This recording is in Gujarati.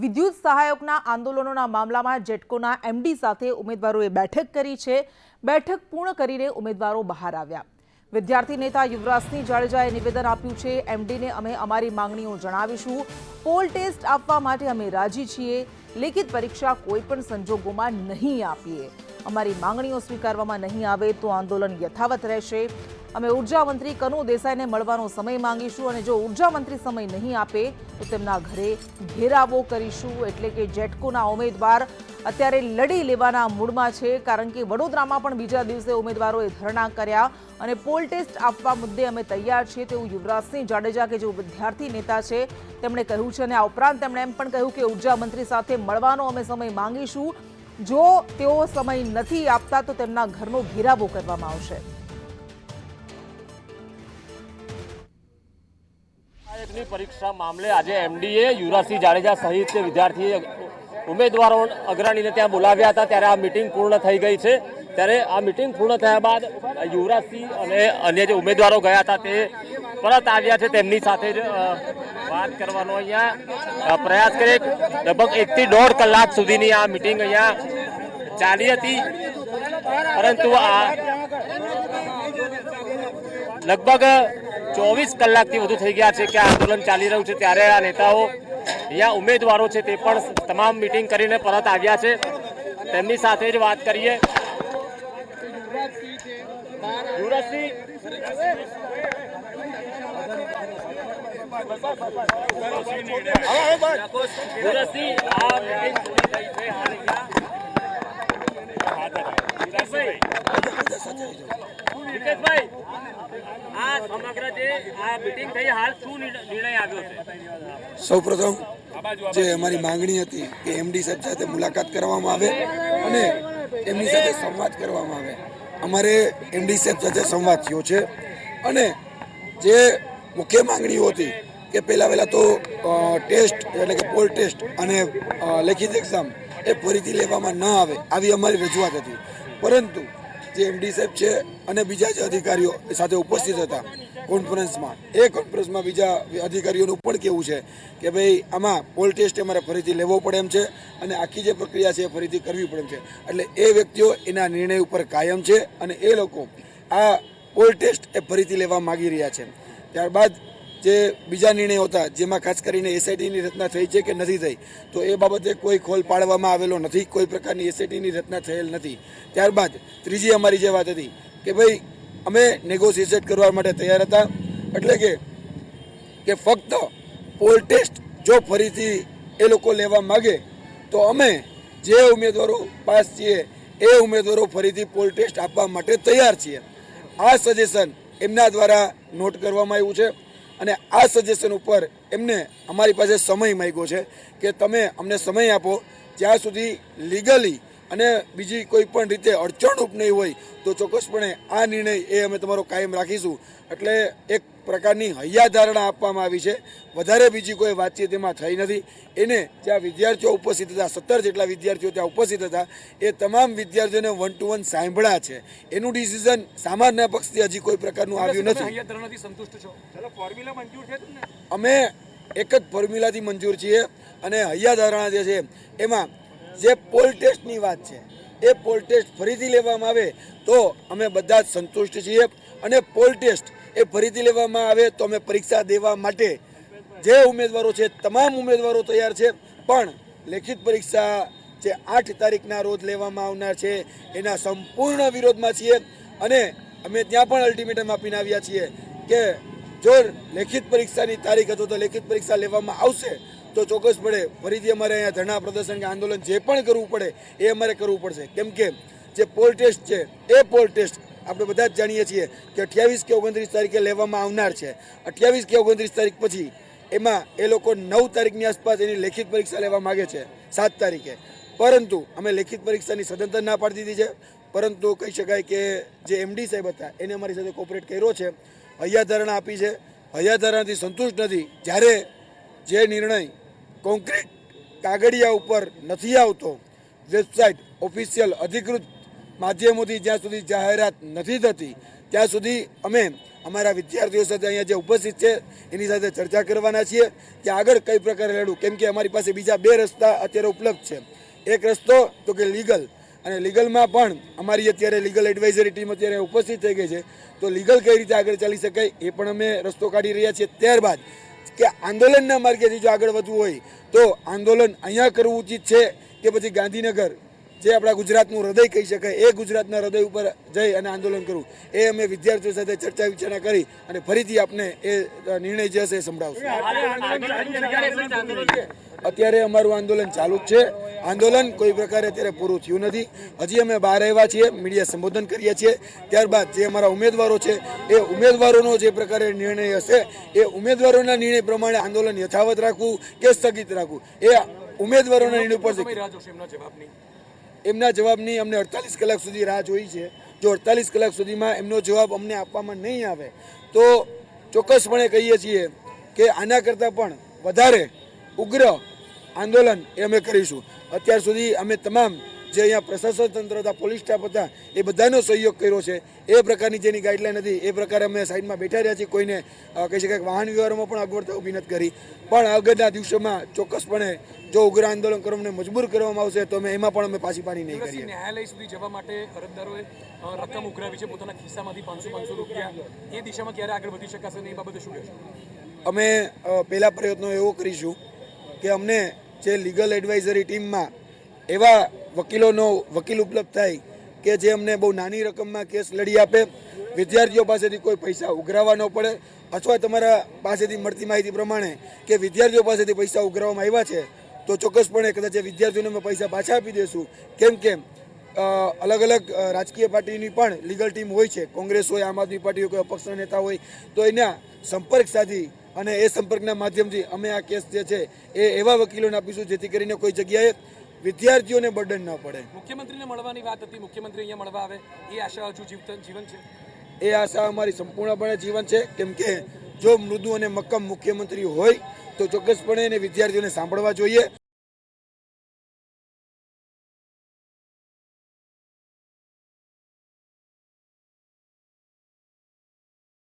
વિદ્યુત સહાયકના આંદોલનોના મામલામાં જેટકોના એમડી સાથે ઉમેદવારોએ બેઠક કરી છે, બેઠક પૂર્ણ કરીને ઉમેદવારો બહાર આવ્યા. વિદ્યાર્થી નેતા યુવરાજસિંહ જાડેજાએ નિવેદન આપ્યું છે, એમડીને અમે અમારી માંગણીઓ જણાવીશું. પોલ ટેસ્ટ આપવા માટે અમે રાજી છીએ, લેખિત પરીક્ષા કોઈપણ સંજોગોમાં નહીં આપીએ. અમારી માંગણીઓ સ્વીકારવામાં નહીં આવે તો આંદોલન યથાવત રહેશે. અમે ઊર્જા મંત્રી કનુ દેસાઈને મળવાનો સમય માંગીશું અને જો ઊર્જા મંત્રી સમય નહીં આપે તો તેમના ઘરે ઘેરાવો કરીશું. એટલે કે જેટકોના ઉમેદવાર અત્યારે લડી લેવાના મૂડમાં છે, કારણ કે વડોદરામાં પણ બીજા દિવસે ઉમેદવારોએ ધરણા કર્યા અને પોલ ટેસ્ટ આપવા મુદ્દે અમે તૈયાર છીએ તેવું યુવરાજસિંહ જાડેજા કે જેઓ વિદ્યાર્થી નેતા છે, તેમણે કહ્યું છે અને આ ઉપરાંત તેમણે એમ પણ કહ્યું કે ઊર્જા મંત્રી સાથે મળવાનો અમે સમય માંગીશું. જો તેઓ સમય નથી આપતા તો તેમના ઘરનો ઘેરાવો કરવામાં આવશે. પરીક્ષા મામલે આજે એમડીએ, યુવરાજસિંહ જાડેજા સહિત વિદ્યાર્થી ઉમેદવારો અગ્રણીને ત્યાં બોલાવ્યા હતા, ત્યારે આ મિટિંગ પૂર્ણ થઈ ગઈ છે. ત્યારે આ મિટિંગ પૂર્ણ થયા બાદ યુવરાજસિંહ અને અન્ય જે ઉમેદવારો ગયા હતા તે પરત આવ્યા છે. તેમની સાથે જ વાત કરવાનો અહીંયા પ્રયાસ કરીએ લગભગ એકથી દોઢ કલાક સુધીની આ મિટિંગ અહીંયા ચાલી હતી. પરંતુ આ લગભગ ચોવીસ કલાકથી વધુ થઈ ગયા છે કે આંદોલન ચાલી રહ્યું છે. ત્યારે આ નેતાઓ અહીંયા ઉમેદવારો છે તે પણ તમામ મિટિંગ કરીને પરત આવ્યા છે. તેમની સાથે જ વાત કરીએ. યુવરાજસિંહ. યુવરાજસિંહ સૌપ્રથમ જે અમારી માંગણી હતી કે એમડી સાહેબ સાથે મુલાકાત કરવામાં આવે અને એમની સાથે સંવાદ કરવામાં આવે. અમારે એમડી સાહેબ સાથે સંવાદ થયો છે. અને જે મુખ્ય માંગણીઓ હતી કે પહેલાં પહેલાં તો ટેસ્ટ એટલે કે પોલ ટેસ્ટ અને લેખિત એક્ઝામ એ ફરીથી લેવામાં ન આવે, આવી અમારી રજૂઆત હતી. પરંતુ જે એમડી સાહેબ છે અને બીજા જે અધિકારીઓ સાથે ઉપસ્થિત હતા કોન્ફરન્સમાં. એ કોન્ફરન્સમાં બીજા અધિકારીઓનું પણ કેવું છે કે ભાઈ, આમાં પોલ ટેસ્ટ અમારે ફરીથી લેવો પડે એમ છે અને આખી જે પ્રક્રિયા છે એ ફરીથી કરવી પડે એમ છે. એટલે એ વ્યક્તિઓ એના નિર્ણય ઉપર કાયમ છે અને એ લોકો આ પોલ ટેસ્ટ એ ફરીથી લેવા માગી રહ્યા છે. ત્યારબાદ જે બીજા નિર્ણયો હતા, જેમાં ખાસ કરીને એસઆઈટીની રચના થઈ છે કે નથી થઈ, તો એ બાબતે કોઈ ખોલ પાડવામાં આવેલો નથી, કોઈ પ્રકારની એસઆઈટીની રચના થયેલ નથી. ત્યારબાદ ત્રીજી અમારી જે વાત હતી કે ભાઈ, અમે નેગોશિએટ કરવા માટે તૈયાર હતા, એટલે કે કે ફક્ત પોલ ટેસ્ટ જો ફરીથી એ લોકો લેવા માગે, તો અમે જે ઉમેદવારો પાસ છીએ, એ ઉમેદવારો ફરીથી પોલ ટેસ્ટ આપવા માટે તૈયાર છીએ. આ સજેશન એમના દ્વારા નોટ કરવામાં આવ્યું છે. અને આ સજેશન ઉપર એમને અમારી પાસે સમય માંગ્યો છે કે તમે અમને સમય આપો. જ્યાં સુધી લીગલી અને બીજી કોઈ પણ રીતે અડચણરૂપ નહીં હોય તો ચોક્કસપણે આ નિર્ણય એ અમે તમારો કાયમ રાખીશું. એટલે એક પ્રકારની હૈયાધારણા આપવામાં આવી છે. વધારે બીજી કોઈ વાતચીત એમાં થઈ નથી. એને જ્યાં વિદ્યાર્થીઓ ઉપસ્થિત હતા સત્તર જેટલા વિદ્યાર્થીઓ ત્યાં ઉપસ્થિત હતા એ તમામ વિદ્યાર્થીઓને વન ટુ વન સાંભળ્યા છે. એનું ડિસિઝન સામાન્ય પક્ષથી હજી કોઈ પ્રકારનું આવ્યું નથી. અમે એક જ ફોર્મ્યુલાથી મંજૂર છીએ અને હૈયાધારણા જે છે એમાં જે પોલ ટેસ્ટની વાત છે, એ પોલ ટેસ્ટ ફરીથી લેવામાં આવે તો અમે બધા જ સંતુષ્ટ છીએ અને પોલ ટેસ્ટ એ ફરીથી લેવામાં આવે તો અમે પરીક્ષા દેવા માટે જે ઉમેદવારો છે, તમામ ઉમેદવારો તૈયાર છે. પણ લેખિત પરીક્ષા જે આઠ તારીખના રોજ લેવામાં આવનાર છે, એના સંપૂર્ણ વિરોધમાં છીએ અને અમે ત્યાં પણ અલ્ટિમેટમ આપીને આવ્યા છીએ કે જો લેખિત પરીક્ષાની તારીખ હતો તો લેખિત પરીક્ષા લેવામાં આવશે તો ચોક્કસ પડે. ફરીથી અમારે અહીંયા ધરણા પ્રદર્શન કે આંદોલન જે પણ કરવું પડે, એ અમારે કરવું પડશે. કેમ કે જે પોલ ટેસ્ટ છે, એ પોલ ટેસ્ટ આપણે બધા જ જાણીએ છીએ કે અઠ્યાવીસ કે ઓગણત્રીસ તારીખે લેવામાં આવનાર છે. અઠ્યાવીસ કે ઓગણત્રીસ તારીખ પછી એમાં એ લોકો નવ તારીખની આસપાસ એની લેખિત પરીક્ષા લેવા માગે છે, સાત તારીખે. પરંતુ અમે લેખિત પરીક્ષાની સદંતર ના પાડી દીધી છે. પરંતુ કહી શકાય કે જે એમડી સાહેબ હતા, એને અમારી સાથે કોઓપરેટ કર્યો છે. હૈયાધારણા આપી છે. હૈયાધારણાથી સંતુષ્ટ નથી. જ્યારે જે નિર્ણય કોન્ક્રીટ કાગળિયા ઉપર નથી આવતો. વેબસાઇટ ઓફિશિયલ અધિકૃત માધ્યમોથી જ્યાં સુધી જાહેરાત નથી થતી, ત્યાં સુધી અમે અમારા વિદ્યાર્થીઓ સાથે અહીંયા જે ઉપસ્થિત છે, એની સાથે ચર્ચા કરવાના છીએ કે આગળ કઈ પ્રકારે લડવું કેમ કે અમારી પાસે બીજા બે રસ્તા અત્યારે ઉપલબ્ધ છે. એક રસ્તો તો કે લીગલ, અને લીગલમાં પણ અમારી અત્યારે લીગલ એડવાઇઝરી ટીમ અત્યારે ઉપસ્થિત થઈ ગઈ છે. તો લીગલ કઈ રીતે આગળ ચાલી શકાય એ પણ અમે રસ્તો કાઢી રહ્યા છીએ. ત્યારબાદ કે આંદોલનના માર્ગેથી જો આગળ વધવું હોય, તો આંદોલન અહીંયા કરવું ઉચિત છે કે પછી ગાંધીનગર, જે આપણા ગુજરાતનું હૃદય કહી શકાય, એ ગુજરાતના હૃદય ઉપર જઈ અને આંદોલન કરવું. એ અમે વિદ્યાર્થીઓ સાથે ચર્ચા વિચારણા કરી અને ફરીથી આપને એ નિર્ણય જે હશે એ સંભળાવશું. અત્યારે અમારું આંદોલન ચાલુ જ છે. આંદોલન કોઈ પ્રકારે અત્યારે પૂરું થયું નથી. હજી અમે બહાર આવ્યા છીએ મીડિયા સંબોધન કરીએ છીએ. ત્યારબાદ જે અમારા ઉમેદવારો છે એ ઉમેદવારોનો જે પ્રકારે નિર્ણય હશે એ ઉમેદવારોના નિર્ણય પ્રમાણે આંદોલન યથાવત રાખવું કે સ્થગિત રાખવું એ ઉમેદવારોના નિર્ણય ઉપર એમના જવાબની અમને અડતાલીસ કલાક સુધી રાહ જોઈ છે. જો અડતાલીસ કલાક સુધીમાં એમનો જવાબ અમને આપવામાં નહીં આવે તો ચોક્કસપણે કહીએ છીએ કે આના કરતાં પણ વધારે ઉગ્ર આંદોલન એ અમે કરીશું. અત્યાર સુધી અમે તમામ જે અહીંયા પ્રશાસન તંત્ર હતા પોલીસ સ્ટાફ હતા એ બધાનો સહયોગ કર્યો છે. એ પ્રકારની જેની ગાઈડલાઈન હતી એ પ્રકારે અમે સાઈડમાં બેઠા રહ્યા છીએ. કોઈને કહી શકાય વાહન વ્યવહારમાં પણ અગવડતા ઊભી નથી કરી. પણ આગળના દિવસોમાં ચોક્કસપણે જો ઉગ્ર આંદોલન કરવાને મજબૂર કરવામાં આવશે તો અમે એમાં પણ અમે પાછી પાણી નહીં કરીએ. ન્યાયાલય સુધી જવા માટે અરજદારોએ રકમ ઉઘરાવી છે. પોતાના ખિસ્સામાંથી પાંચસો પાંચસો રૂપિયા. એ દિશામાં ક્યારે આગળ વધી શકાશે ને એ બાબતે શું કહેશો? અમે પહેલા પ્રયત્નો એવો કરીશું કે અમને જે લીગલ એડવાઇઝરી ટીમમાં, એવા વકીલોનો, વકીલ ઉપલબ્ધ થાય કે જે અમને બહુ નાની રકમમાં કેસ લડી આપે, વિદ્યાર્થીઓ પાસેથી કોઈ પૈસા ઉઘરાવવા ન પડે, અથવા તમારા પાસેથી મળતી માહિતી પ્રમાણે કે વિદ્યાર્થીઓ પાસેથી પૈસા ઉઘરાવવામાં આવ્યા છે, તો ચોક્કસપણે કદાચ વિદ્યાર્થીઓને અમે પૈસા પાછા આપી દઈશું કેમ કે અલગ અલગ રાજકીય પાર્ટીની પણ લીગલ ટીમ હોય છે, કોંગ્રેસ હોય, આમ આદમી પાર્ટી હોય, કોઈ અપક્ષના નેતા હોય, તો એના સંપર્ક સાધી અને એ સંપર્કના માધ્યમથી અમે આ કેસ જે છે એ એવા વકીલોને આપીશું જેથી કરીને કોઈ જગ્યાએ વિદ્યાર્થીઓને બર્ડન ન પડે. મુખ્યમંત્રીને મળવાની વાત હતી. મુખ્યમંત્રી અહીંયા મળવા આવે. એ આશા હજુ જીવન છે? એ આશા અમારી સંપૂર્ણપણે જીવન છે. કેમ કે જો મૃદુ અને મક્કમ મુખ્યમંત્રી હોય તો ચોક્કસપણે એને વિદ્યાર્થીઓને સાંભળવા જોઈએ.